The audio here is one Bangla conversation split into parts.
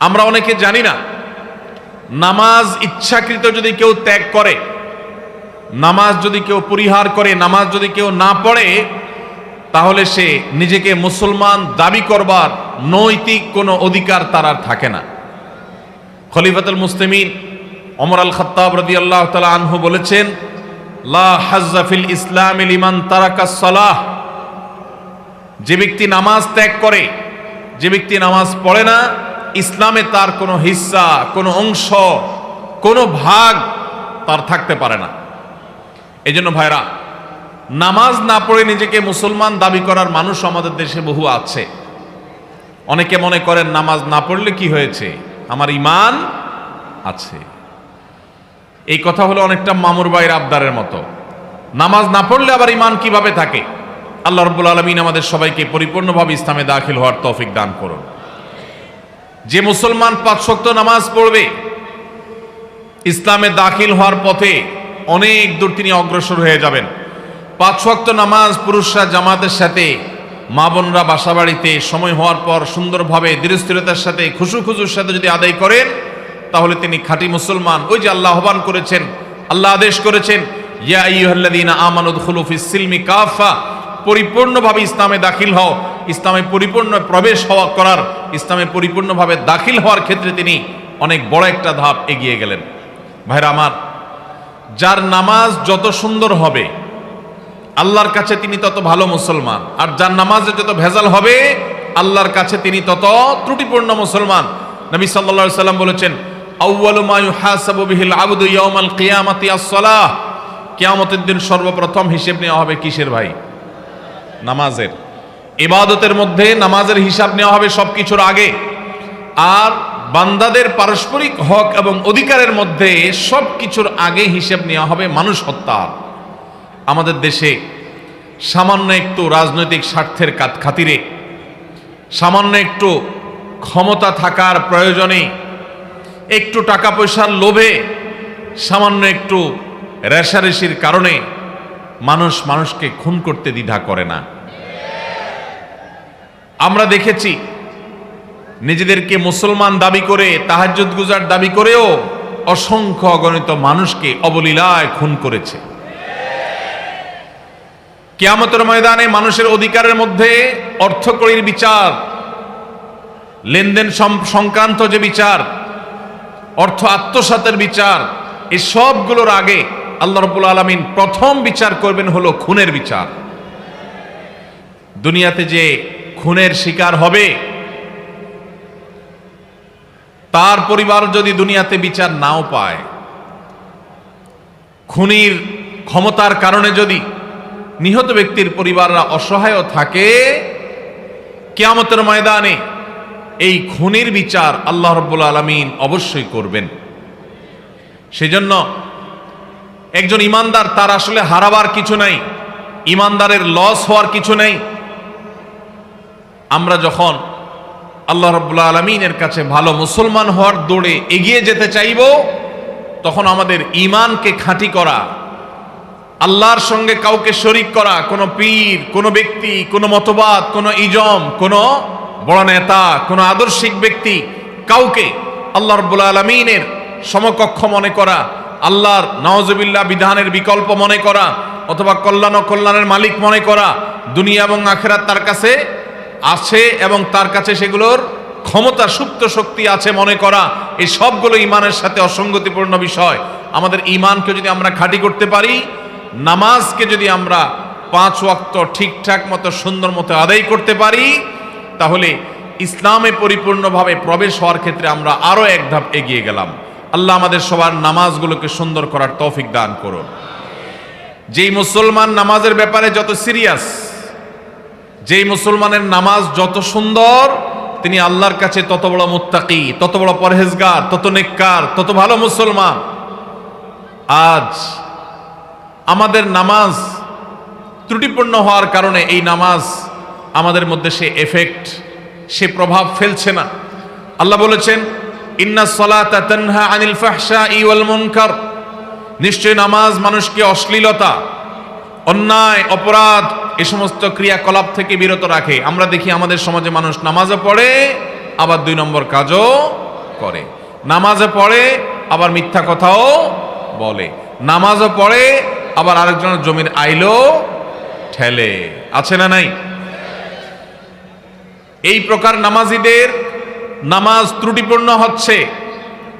আমরা অনেকে জানি না। নামাজ ইচ্ছাকৃত যদি কেউ ত্যাগ করে, নামাজ যদি কেউ পরিহার করে, নামাজ যদি কেউ না পড়ে, তাহলে সে নিজেকে মুসলমান দাবি করবার নৈতিক কোনো অধিকার তার আর থাকে না। খলিফাতুল মুসলিমিন অমর আল খত্তাব রদি আল্লাহ তালা আনহু বলেছেন, লা ইসলাম ইমান তারাকা সালাহ। যে ব্যক্তি নামাজ ত্যাগ করে, যে ব্যক্তি নামাজ পড়ে না ইসলামে তার কোনো হিস্সা কোনো অংশ, কোনো ভাগ তার থাকতে পারে না। এই জন্য ভাইরা, নামাজ না পড়ে নিজেকে মুসলমান দাবি করার মানুষ আমাদের দেশে বহু আছে। অনেকে মনে করেন, নামাজ না পড়লে কি হয়েছে? আমার ইমান আছে। এই কথা হলো অনেকটা মামুর বাইর আবদারের মতো। নামাজ না পড়লে আবার ইমান কীভাবে থাকে? আল্লাহ রব্বুল আলমিন আমাদের সবাইকে পরিপূর্ণভাবে ইসলামে দাখিল হওয়ার তৌফিক দান করুন। যে মুসলমান পাঁচ শক্ত নামাজ পড়বে, ইসলামে দাখিল হওয়ার পথে অনেক দূর তিনি অগ্রসর হয়ে যাবেন। পাঁচ ওয়াক্ত নামাজ পুরুষরা জামাতের সাথে, মা বোনরা বাসা বাড়িতে সময় হওয়ার পর সুন্দরভাবে দৃঢ়স্থিরতার সাথে, খুশু খুশুর সাথে যদি আদায় করেন, তাহলে তিনি খাঁটি মুসলমান। ওই যে আল্লাহ আহ্বান করেছেন, আল্লাহ আদেশ করেছেন পরিপূর্ণভাবে ইসলামে দাখিল হও। ইসলামে পরিপূর্ণ প্রবেশ হওয়া করার ইসলামে পরিপূর্ণভাবে দাখিল হওয়ার ক্ষেত্রে তিনি অনেক বড় একটা ধাপ এগিয়ে গেলেন। ভাইরা আমার, যার নামাজ যত সুন্দর হবে, আল্লাহর কাছে তিনি তত ভালো মুসলমান। আর যার নামাজে যত ভেজাল হবে, আল্লাহর কাছে তিনি তত ত্রুটিপূর্ণ মুসলমান। নবী সাল্লা সাল্লাম বলেছেন কিয়ামতের দিন সর্বপ্রথম হিসেব নেওয়া হবে কিসের ভাই? নামাজের। ইবাদতের মধ্যে নামাজের হিসাব নেওয়া হবে সব কিছুর আগে। আর বান্দাদের পারস্পরিক হক এবং অধিকারের মধ্যে সব কিছুর আগে হিসেব নেওয়া হবে মানুষ হত্যার। আমাদের দেশে সামান্য একটু রাজনৈতিক স্বার্থের কাত খাতিরে, সামান্য একটু ক্ষমতা থাকার প্রয়োজনে একটু টাকা পয়সার লোভে সামান্য একটু রেশারেশির কারণে মানুষ মানুষকে খুন করতে দ্বিধা করে না। আমরা দেখেছি, নিজেদেরকে মুসলমান দাবি করে, তাহাজ্জুদ গুজার দাবি করেও অসংখ্য অগণিত মানুষকে অবলীলায় খুন করেছে। কিয়ামতের ময়দানে মানুষের অধিকারের মধ্যে অর্থকরীর বিচার, লেনদেন সংক্রান্ত যে বিচার, অর্থ আত্মসাতের বিচার এই সবগুলোর আগে আল্লাহ রব্বুল আলমিন প্রথম বিচার করবেন হলো খুনের বিচার। দুনিয়াতে যে খুনের শিকার হবে। তার পরিবার যদি দুনিয়াতে বিচার নাও পায়, খুনির ক্ষমতার কারণে যদি নিহত ব্যক্তির পরিবাররা অসহায় থাকে, কেয়ামতের ময়দানে এই খুনির বিচার আল্লাহ রব্বুল আলমিন অবশ্যই করবেন। সেজন্য একজন ইমানদার তার আসলে হারাবার কিছু নাই, ইমানদারের লস হওয়ার কিছু নেই আমরা যখন আল্লাহ রব্বুল্লা আলমিনের কাছে ভালো মুসলমান হওয়ার দৌড়ে এগিয়ে যেতে চাইব, তখন আমাদের ইমানকে খাঁটি করা, আল্লাহর সঙ্গে কাউকে শরিক করা, কোনো পীর, কোনো ব্যক্তি, কোনো মতবাদ, কোনো ইজম, কোনো বড় নেতা, কোনো আদর্শিক ব্যক্তি, কাউকে আল্লাহ রব্বুল আলমিনের সমকক্ষ মনে করা, আল্লাহর নওয়াজবিল্লা বিধানের বিকল্প মনে করা, অথবা কল্যাণ ও কল্যাণের মালিক মনে করা, দুনিয়া এবং আখেরাত তার কাছে আছে এবং তার কাছে সেগুলোর ক্ষমতা, সুপ্ত শক্তি আছে মনে করা, এই সবগুলো ইমানের সাথে অসঙ্গতিপূর্ণ বিষয়। আমাদের ইমানকে যদি আমরা খাঁটি করতে পারি, নামাজকে যদি আমরা পাঁচ ওয়াক্ত ঠিকঠাক মতো, সুন্দর মতো আদায় করতে পারি, তাহলে ইসলামে পরিপূর্ণভাবে প্রবেশ হওয়ার ক্ষেত্রে আমরা আরও এক ধাপ এগিয়ে গেলাম। আল্লাহ আমাদের সবার নামাজগুলোকে সুন্দর করার তৌফিক দান করুন। যেই মুসলমান নামাজের ব্যাপারে যত সিরিয়াস যেই মুসলমানের নামাজ যত সুন্দর, তিনি আল্লাহর কাছে তত বড় মুত্তাকি, তত বড় পরহেজগার, তত নেককার, তত ভালো মুসলমান। আজ আমাদের নামাজ ত্রুটিপূর্ণ হওয়ার কারণে এই নামাজ আমাদের মধ্যে সে এফেক্ট সে প্রভাব ফেলছে না। আল্লাহ বলেছেন আনিল নিশ্চয় নামাজ মানুষকে অশ্লীলতা, অন্যায়, অপরাধ এ সমস্ত ক্রিয়াকলাপ থেকে বিরত রাখে। আমরা দেখি আমাদের সমাজে মানুষ নামাজও পড়ে, আবার দুই নম্বর কাজও করে। নামাজে পড়ে, আবার মিথ্যা কথাও বলে। নামাজও পড়ে, আবার আরেকজনের জমির আইলো ঠেলে। আছে না নাই? এই প্রকার নামাজিদের নামাজ ত্রুটিপূর্ণ হচ্ছে,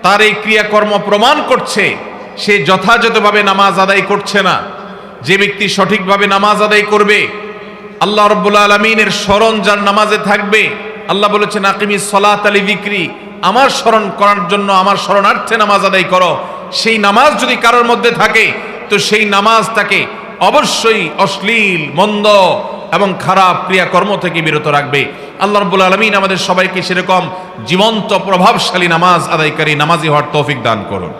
তার এই ক্রিয়াকর্ম প্রমাণ করছে, সে যথাযথভাবে নামাজ আদায় করছে না। যে ব্যক্তি সঠিকভাবে নামাজ আদায় করবে, আল্লাহ রব্বুল আলমিনের স্মরণ যার নামাজে থাকবে, আল্লাহ বলেছেন, আকিমি সলাত আলী বিক্রি আমার স্মরণ করার জন্য আমার স্মরণার্থে নামাজ আদায় করো। সেই নামাজ যদি কারোর মধ্যে থাকে, তো সেই নামাজ তাকে অবশ্যই অশ্লীল, মন্দ এবং খারাপ ক্রিয়াকর্ম থেকে বিরত রাখবে। আল্লাহ রব্বুল আলমিন আমাদের সবাইকে সেরকম জীবন্ত, প্রভাবশালী নামাজ আদায়কারী নামাজি হওয়ার তৌফিক দান করুন।